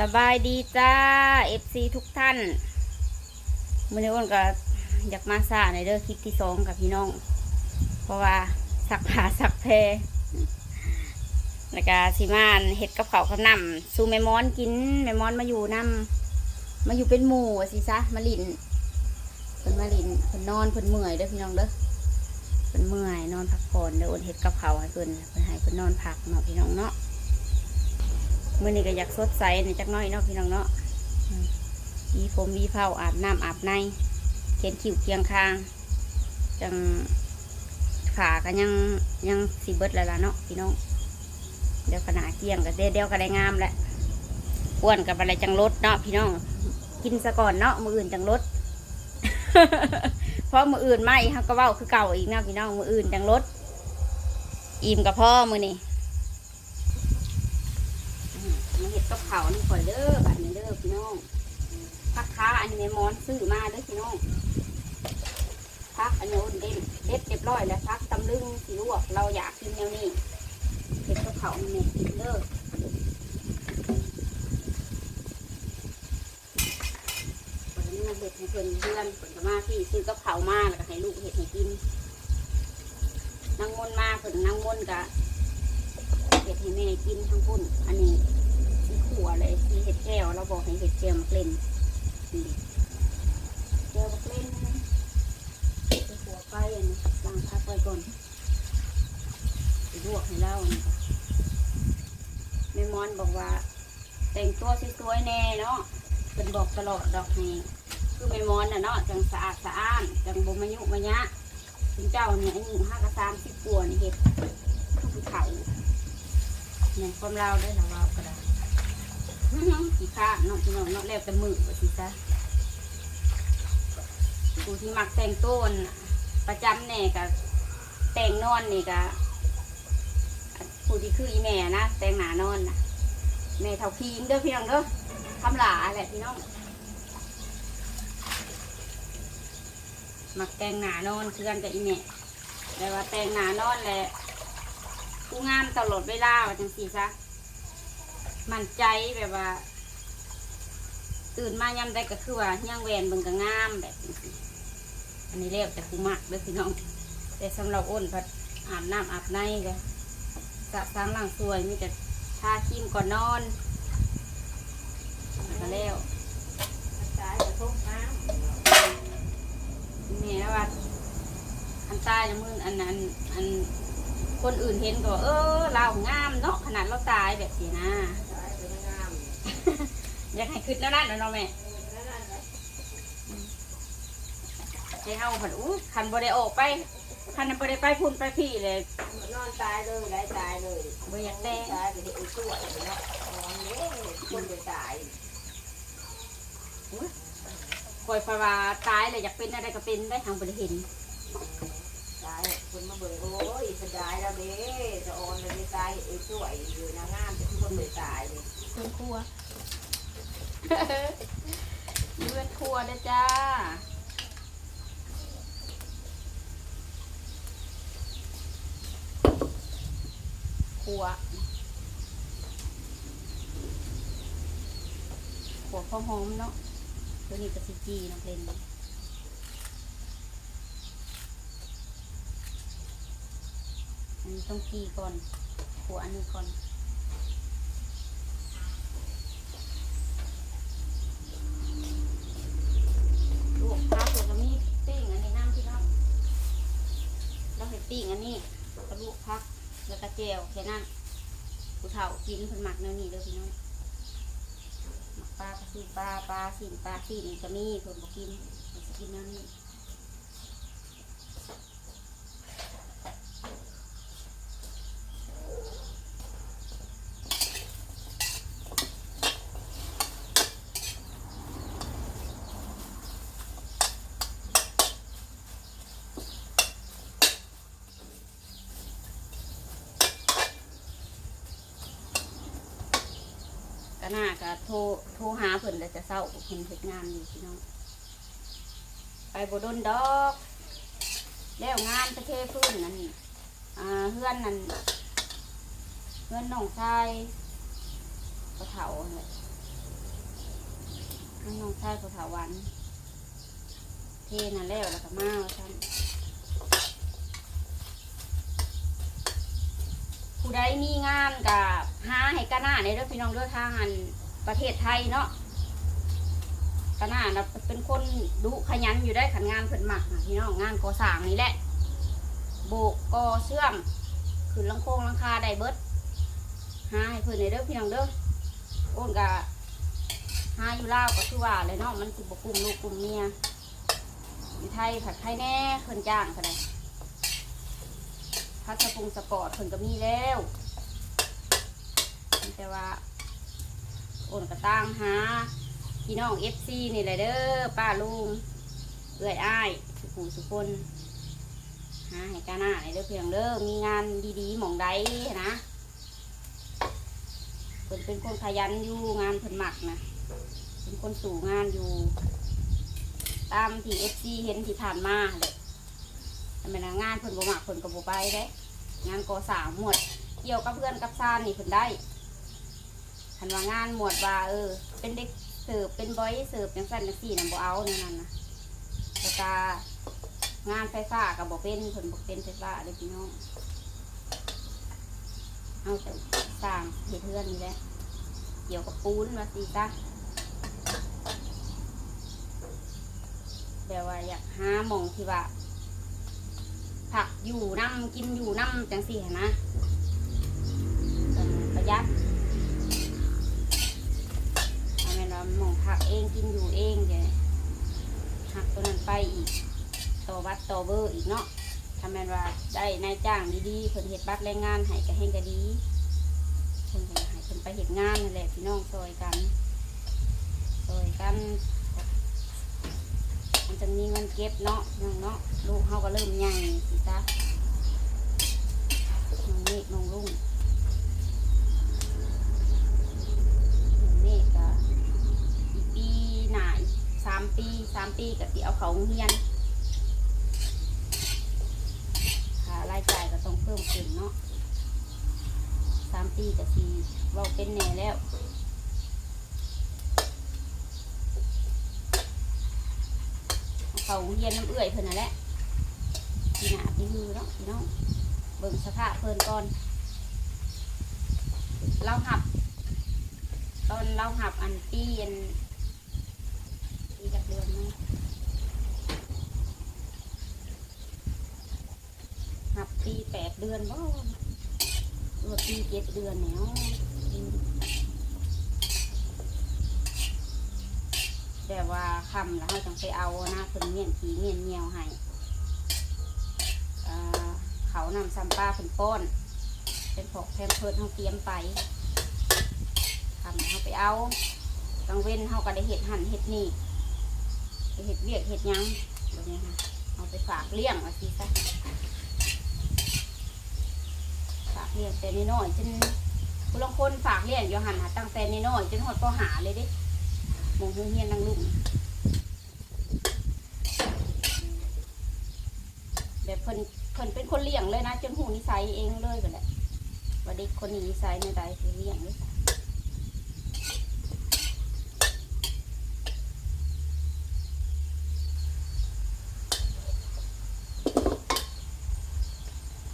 สบายดีจ้าเอฟซีทุกท่านมื่อนี้อ้นก็อยากมาซาในเด้อคลิปที่สองกับพี่น้อง เพราะว่าสักผาสักแพรแล้วก็สิมานเห็ดกับเขากับน้ำสู่แมม้อนกินแมม้อนมาอยู่น้ำมาอยู่เป็นหมู่สิซะมาลินเพิ่นมาลินเพิ่นนอนเพิ่นเมื่อยเด้อพี่น้องเด้อเพิ่นเมื่อยนอนพักผ่อนเด้ออ้นเห็ดกับเขาให้เพิ่นเพิ่นให้เพิ่นนอนพักเนาะพี่น้องเนาะ มื่อนี้ก็อยากสดใสในจักหน้อยเนาะพี่น้องเนาะอืมมีผมมีเผาอาบน้ำอาบในเขียนคิ้วเคียงคาง จังขาก็ยังยังสีเบิดแล้วล่ะเนาะพี่น้องเดี๋ยวขนาดเกี่ยงก็เดี๋ยวเดี๋ยวก็ได้งามแหละอ้วนกับอะไรจังลดเนาะพี่น้อง กินซะก่อนเนาะมืออื่นจังลดเพราะมืออื่นไม่ฮักก็เว้าคือเก่าอีกเนาะพี่น้องมืออื่นจังลดอิ่มกับพ่อมือนี่ มาเห็ด กับเขาวนี่ข่อยเด้อบัดนี้เด้อพี่น้องพักค้าอันนี้แม่มอนซื้อมาเด้อพี่น้องพักอันนี้อุ่นเด็ดเด็ดเรียบร้อยแล้วพักตำลึงสีลวกเราอยากกินแนวนี้เห็ดกับเขาวนี่แม่กินเด้อวันนี้เห็ดให้เพื่อนเพื่อนเพื่อนก็มาที่ซื้อกับเขามาแล้วก็ให้ลูกเห็ดให้กินนั่งมนต์มาเพื่อนนั่งมนต์กะเห็ดให้แม่กินทั้งพุ่นอันนี้ ที่ขัวเลยที่เห็ดแก้วเราบอกให้เห็ดแก้วมาเล่นนี่แก้วมาเล่นไปขัวไปอันนี้ล้างพักไว้ก่อนลวกให้เล่านี่ค่ะแม่มอนบอกว่า แต่งตัวสวยๆแน่เนาะเป็นบอกตลอดดอกให้คือแม่มอนน่ะเนาะจังสะอาดสะอ้านจังบ่มายุมายะถึงเจ้าเนี่ยอายุห้ากระซามสิบกว่านี่เห็ดทุกเขาเนี่ยความเราได้ละเราก็ได้ ขี้ข้าเนาะพี่น้องเนาะแล้วแต่มือว่าสิซะกูที่มักแต่งต้นประจำแน่กับแต่งนอนนี่กับผู้ที่คืออีแม่นะแต่งหนานอนนะแม่เท่าพีงเด้อพี่น้องเด้อคำหลาแหละพี่น้องมักแต่งหนานอนคือกันกับอีแม่แต่ว่าแต่งหนานอนแหละกูงามตลอดเวลาว่าจังสีซะ มั่นใจแบบว่า ตื่นมายามใดก็คือว่าย่างแหวนเบิ่งก็งามแบบอันนี้เรียกแต่กูมักเด้อพี่น้อง แต่สำหรับอ้นพัดอาบน้ำอาบในก็สระสางหลังสวยมีแต่ทาครีมก่อนนอนแล้วก็แล้วแม่แล้วว่าอันตายนะมึงอันนั้นอันคนอื่นเห็นก็เออเรางามเนาะขนาดเราตายแบบสีนะ อยากให้ขึ้นแล้วนั่นเนาะแม่ให้เฮาผัดอู้คันบ่ได้ออกไปคันบ่ได้ไปพุ่นไปพี่เลยนอนตายเลยได้ตายเลยบ่อยากแต่งตายไปเด็กช่วยเนาะนอนเด้คนจะตายคอยฟาว่าตายเลยอยากเป็นอะไรก็เป็นได้ทางบ่ได้เห็นตายคนมาเบิ่งโอ้ยสบายแล้วเด้จะออนเลยตายไอ้ช่วยอยู่นางงามแต่ทุกคนเลยตายเลยเพื่อนครัว เพื่อนครัวเด้จ้าครัวครัวข้าวหอมเนาะตัวนี้ก็สิจีน้องเพลนอันนี้ต้องกีก่อนขัวอันนี้ก่อน ลวกพักแล้วก็มีปิ้งอันนี้น้ำพี่น้องเราเห็ดปิ้งอันนี้แล้วก็ลวกพักแล้วก็ เจียวแค่นั้นผู้เฒ่ากินเพิ่นหมักแนวนี้เด้อพี่น้องหมักปลากระสีปลาปลาสินปลาสินก็มีเพิ่นบ่กินเพิ่นสิกินแนวนี้ ก็น่าก็โทรโทรหาเพิ่นแล้วจะเศร้าเพิ่นเฮ็ดงานอยู่พี่น้อง ไปบ่ดนดอก แล้วงานตะเคพื้นนั่นอ่าเฮือนนั่นเฮือนน้องชายก็เฒ่านั่นแหละทั้งน้องชายเขาถาวันเทน่ะแล้วแล้วก็มาว่าซั่น ผู้ใดมีงานกับหาให้กะหน้าในเรื่องพี่น้องเรื่องทางอันประเทศไทยเนาะกะหน้านะเป็นคนดุขยันอยู่ได้ขันงานเพิ่นมักนะพี่น้องงานก่อสร้างนี่แหละโบกก่อเชื่อมขึ้นลังโคงลังคาได้เบิดหาให้เพิ่นในเด้องพี่น้องเด้อโอนกะหาอยู่ลาวก็คือว่าเลยเนาะมันสิบกลุ่มลูกกลุ่มเมียอยู่ไทยผัดไทยแน่เพิ่นจ้างก็ได้ พัชพุงสปอร์ตเพิ่นก็มีแล้วแต่ว่าโอนกระตั้งหาพี่น้องเอฟซีนี่แหละเด้อป้าลุงเอื้อยอ้ายสุขูสุคนหาให้กาหน้าในเด้อเพียงเด้อมีงานดีๆหมองใดนะเพิ่นเป็นคนขยันอยู่งานเพิ่นหมักนะเป็นคนสู่งานอยู่ ตามที่เอฟซีเห็นที่ผ่านมาเลย แต่เป็นงานเพิ่นบ่มักเพิ่นก็บ่ไปเด้งานก่อสร้างหมวดเกี่ยวกับเพื่อนกับซานนี่เพิ่นได้คันว่างานหมวดว่าเออ เป็นเด็กเสิร์ฟเป็นบอยเสิร์ฟจังซั่นจังซี่น่ะบ่เอาแนวนั้นนะแล้วก็งานไฟฟ้าก็บ่เป็นเพิ่นบ่เป็นไฟฟ้าเด้อพี่น้องเอาแต่สร้างเฮ็ดเฮือนนี่แหละเกี่ยวกับปูนว่าสิจ้ะแบบว่าอยากหาหมองที่ว่า อยู่น้ำกินอยู่น้ำจังสี่นะประหยัดเอาแม่นว่าหมองผักเองกินอยู่เองเดี๋ยหักตัวนั้นไปอีกต่อวัดต่อเบอร์อีกเนาะทำแม่ว่าได้นายจ้างดีๆเพิ่นเฮ็ดบัตรแรงงานให้ก็ให้ก็ดีเพิ่นก็ให้เพิ่นไปเฮ็ดงานนั่นแหละพี่น้องซอยกันซอยกัน มันจะมีเงินเก็บเนาะน้องเนาะลูกเขาก็เริ่มใหญ่สิจ้าน้องเมฆน้องลุงน้องเมฆก็อีกปีหนาอีกสามปีสามปีก็สิเอาเขาเฮียนค่ารายจ่ายก็ต้องเพิ่มขึ้นเนาะสามปีก็สิเว่าเป็นแน่แล้ว เขาเย็นน้ำเอื่อยเพิ่นนั่นแหละพี่หนาพี่ฮือเนาะพี่น้องเบิ่งสภาพเพิ่นก่อน เราหับ ตอนเราหับอันปีอันปีจากเดือนไหมหับปีแปดเดือนบ่หรือปีเจ็ดเดือนแล้วอืม แต่ว่าคำแล้วเขาจังไปเอานะเพิ่นเมียนผีเมียนเงียวให้เขานำซัมป้าเพิ่นป้อน เป็นพอกแพมเพิร์ดเขาเตรียมไปคำเขาไปเอากลางเว้นเขาก็ได้เห็ดหั่นเห็ดนี่เห็ดเวียกเห็ดยังแบบนี้ค่ะเอาไปฝากเลี้ยงว่าสิซะฝากเลี้ยงแต่น้อยจนผู้ลางคนฝากเลี้ยงอยู่หันหาตั้งแต่น้อยจนหดพอหาเลยดิ มองเฮียนนังลุกแบบเพิ่นเพิ่นเป็นคนเลี้ยงเลยนะ จนหูนิสัยเองเลยแบบแหละว่าเด็กคนนี้นิสัยในใดคือเลี้ยงเลย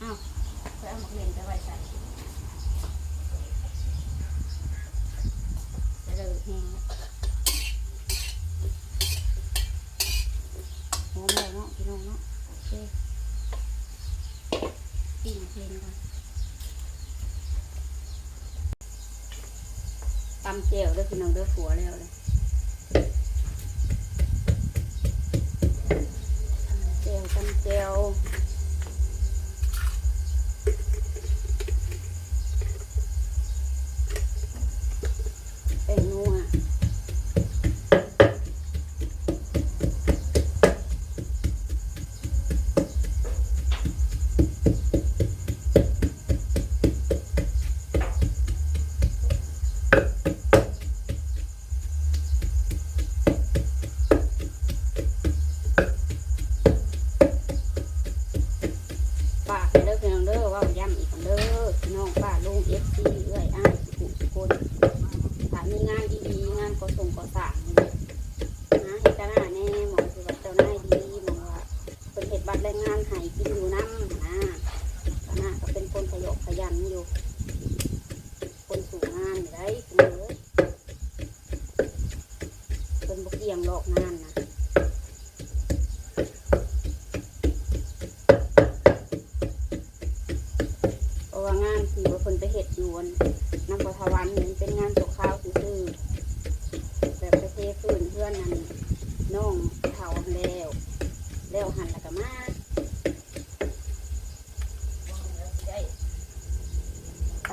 าวไปเอาหมกเล่นไปไว้ใส่จะเลยแห้งแล้ว หอมเลยเนาะพี่น้องเนาะโอเคปิ้งเพลงก่อนตำเจลด้วยพี่น้องด้วยหัวแล้วเลยตำเจลตำเจล grupo.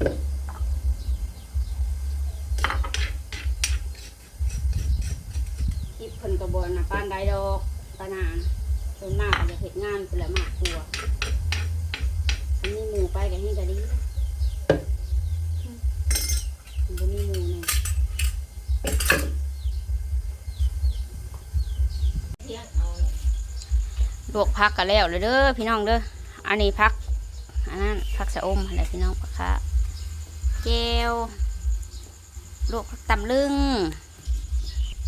ที่เพิ่นกระบวนนะป้านได้ดอกปานานส่วนมากจะเห็ดงานเป็นละมากกลัวอันนี้หมูไปกับนี่ก็ดีมันจะมีหมูเนี่ยลวกพักกันแล้วเลยเด้อพี่น้องเด้อ อันนี้พัก อันนั้นพักสะอมอะไรพี่น้องพักค่ะ เจลลวกพักตำลึง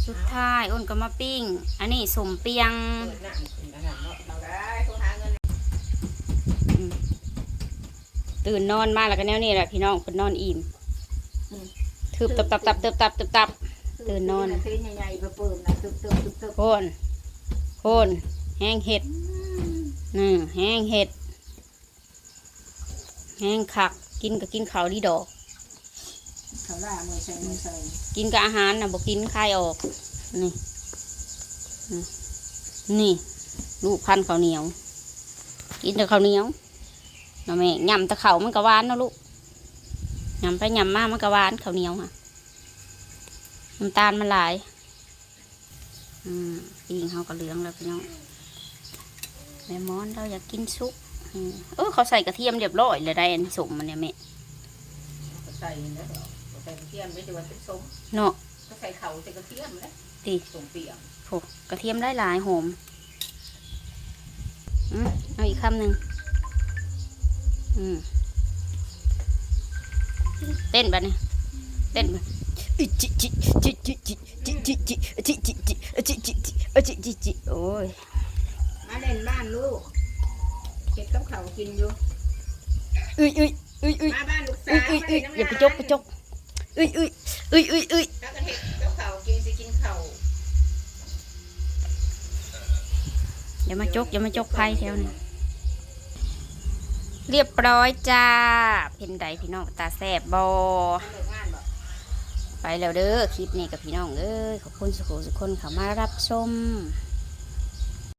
สุดท้ายอ้นก็มาปิ้ง อันนี้สมเปียงเปิดหนังกินอาหารเนาะเราได้เขาหาเงินตื่นนอนมาแล้วก็แนวนี้แหละพี่น้องคนนอนอิ่มทึบตับตับตับตับตับตับตับตื่นนอนตื่นใหญ่ๆไปเปิ่มนะตึกตึกตึกตึกโคนโคนแห้งเห็ดนี่แห้งเห็ด แห้งคักกินก็กินข้าวดีดอก เขาล่ามือใส่มือใส่กินกับอาหารนะบอกกินคายออกนี่นี่นี่ลูกพันธุ์ข้าวเหนียว กินแต่ข้าวเหนียวนะแม่ยำแตะเขาวมันก็หวานเนาะลูกยำไปยำมามันก็หวานข้าวเหนียวค่ะน้ำตาลมันหลายอืมปิงเขาก็เหลืองแล้วพี่น้องแม่มอนเราอยากกินซุปอืมเออเขาใส่กระเทียมเรียบร้อยเลยได้อันสมมันเนี่ยแม่ใส่แล้ว ใส่กระเทียมไม่ใช่ว่าเป็นส้มเนาะก็ใส่เขาใส่กระเทียมแล้วดีส้มเปียกโหกระเทียมได้หลายหอมอืมเอาอีกคำหนึ่งอืมเต้นบัดนี่เต้นบัดอิจิจิจิจิจิจิจิจิจิจิจิจิจิจิจิจิจิโอ้ยมาเล่นบ้านลูกเก็บกับเขากินอยู่อุ้ยอุ้ยอุ้ยอุ้ยมาบ้านลูกสาอุ้วยอุ้ยอุ้ยอย่าไปจกไปจก อุ้ยอุ้ยอุ้ยอุ้ยอุ้ยแล้วก็เห็ดกับเขากินสิกินเขาอย่ามาจกอย่ามาจกไพ่แถวนี้เรียบร้อยจ้า เพ็นใดพี่น้องตาแสบบอเลิกงานบ่ไปแล้วเด้อคลิปนี้กับพี่น้องเอ้ยขอบคุณสุขสุขคนเข้ามารับชมเ